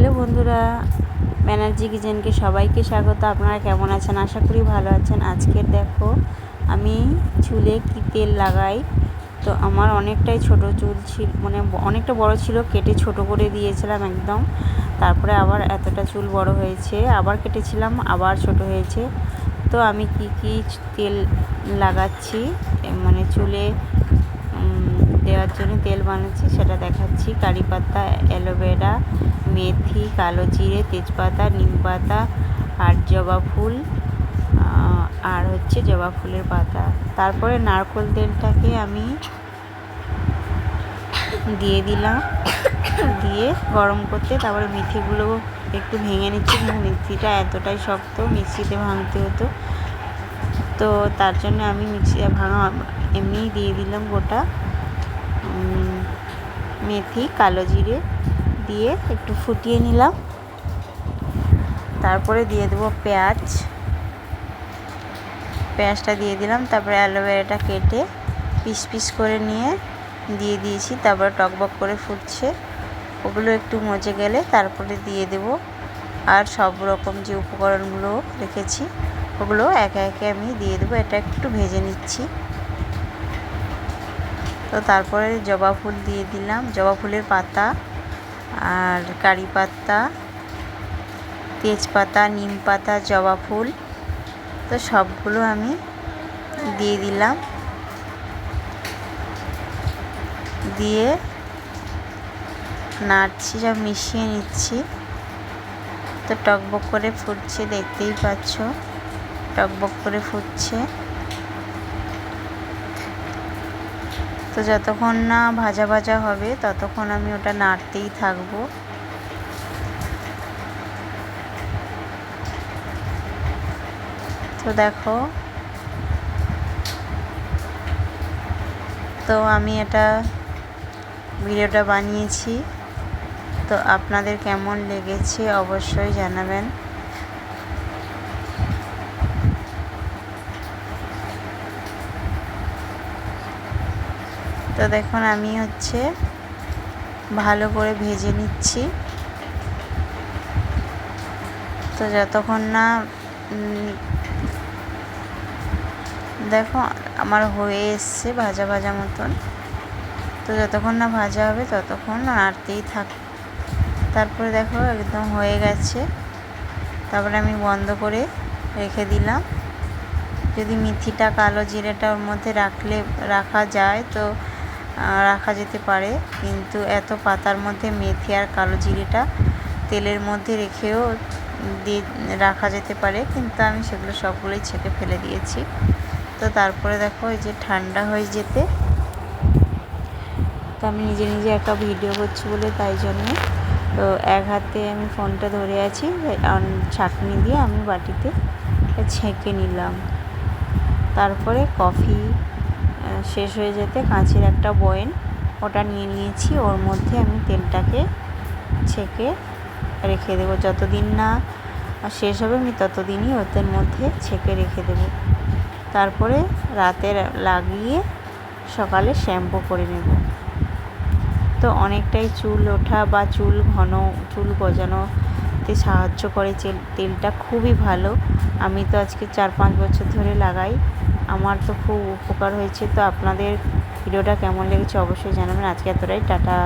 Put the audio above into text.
Hello বন্ধুরা, ব্যানার্জি কিচেনকে সবাইকে স্বাগত। আপনারা কেমন আছেন? আশা করি ভালো আছেন। আজকের দেখো, আমি চুলে কি তেল লাগাই? তো আমার অনেকটাই ছোট চুল ছিল মানে অনেকটা বড় ছিল, কেটে ছোট করে দিয়েছিলাম একদম। তারপরে আবার এতটা চুল বড় হয়েছে, আবার কেটেছিলাম, আবার ছোট হয়েছে। তো আমি কি কি তেল লাগাচ্ছি মানে চুলে দেওয়ার জন্য তেল বানাচ্ছি, সেটা দেখাচ্ছি। কারি পাতা অ্যালোভেরা মেথি, কালো জিরে, তেজপাতা, নিম পাতা আর জবা ফুল আর হচ্ছে জবা ফুলের পাতা। তারপরে নারকোল তেলটাকে আমি দিয়ে দিলাম। দিয়ে গরম করতে তারপরে মেথিগুলো একটু ভেঙে নিচ্ছি মিক্সিটা এতটাই শক্ত, মিক্সিতে ভাঙতে হতো। তো তার জন্য আমি মিক্সিতে ভাঙা, এমনিই দিয়ে দিলাম গোটা। মেথি, কালো জিরে দিয়ে একটু ফুটিয়ে নিলাম। তারপরে দিয়ে দেবো পেঁয়াজ। পেঁয়াজটা দিয়ে দিলাম, তারপরে অ্যালোভেরাটা কেটে পিস পিস করে নিয়ে দিয়ে দিয়েছি, তারপরে টকবক করে ফুটছে। ওগুলো একটু মজে গেলে তারপরে দিয়ে দেব। আর সব রকম যে উপকরণগুলো রেখেছি, ওগুলো একে একে আমি দিয়ে দেবো। এটা একটু ভেজে নিচ্ছি। তো তারপরে জবা ফুল দিয়ে দিলাম। জবা ফুলের পাতা আর কারি পাতা, তেজপাতা, নিম পাতা, জবা ফুল, তো সবগুলো আমি দিয়ে দিলাম। দিয়ে নাড়ছি, সব মিশিয়ে নিচ্ছি। তো টকবক করে ফুটছে, দেখতেই পাচ্ছ। টকবক করে ফুটছে। তো যতক্ষণ না ভাজা ভাজা হবে, ততক্ষণ আমি ওটা নাড়তেই থাকব। তো দেখো, তো আমি এটা ভিডিওটা বানিয়েছি। তো আপনাদের কেমন লেগেছে অবশ্যই জানাবেন। তো দেখুন, আমি হচ্ছে ভালো করে ভেজে নিচ্ছি। তো যতক্ষণ না দেখো, আমার হয়ে এসছে ভাজা ভাজা মতন। তো যতক্ষণ না ভাজা হবে, ততক্ষণ নাড়তেই থাক। তারপরে দেখো, একদম হয়ে গেছে। তারপরে আমি বন্ধ করে রেখে দিলাম। যদি মিথিটা কালো জিরেটা ওর মধ্যে রাখলে, রাখা যায়, তো রাখা যেতে পারে। কিন্তু এত পাতার মধ্যে মেথি আর কালো জিরেটা তেলের মধ্যে রেখেও দিয়ে রাখা যেতে পারে। কিন্তু আমি সেগুলো সবগুলোই ছেঁকে ফেলে দিয়েছি। তো তারপরে দেখো, এই যে ঠান্ডা হয়ে যেতে। তো আমি নিজে নিজে একটা ভিডিও করছি বলে তাই জন্য। তো এক হাতে আমি ফোনটা ধরে আছি ছাঁকনি দিয়ে আমি বাটিতে ছেঁকে নিলাম। তারপরে কফি। শেষ হয়ে যেতে কাঁচের একটা বয়েন ওটা নিয়ে নিয়েছি। ওর মধ্যে আমি তেলটাকে ছেঁকে রেখে দেবো। যতদিন না শেষ হবে, আমি ততদিনই ওদের মধ্যে ছেঁকে রেখে দেবো। তারপরে রাতে লাগিয়ে সকালে শ্যাম্পু করে নেব। তো অনেকটাই চুল ওঠা বা চুল ঘন, চুল গজানোতে সাহায্য করে তেলটা খুবই ভালো। আমি তো আজকে চার পাঁচ বছর ধরে লাগাই। আমার তো খুব উপকার হয়েছে, তো আপনাদের ভিডিওটা কেমন লেগেছে অবশ্যই জানাবেন। আজকে এতটাই, টাটা।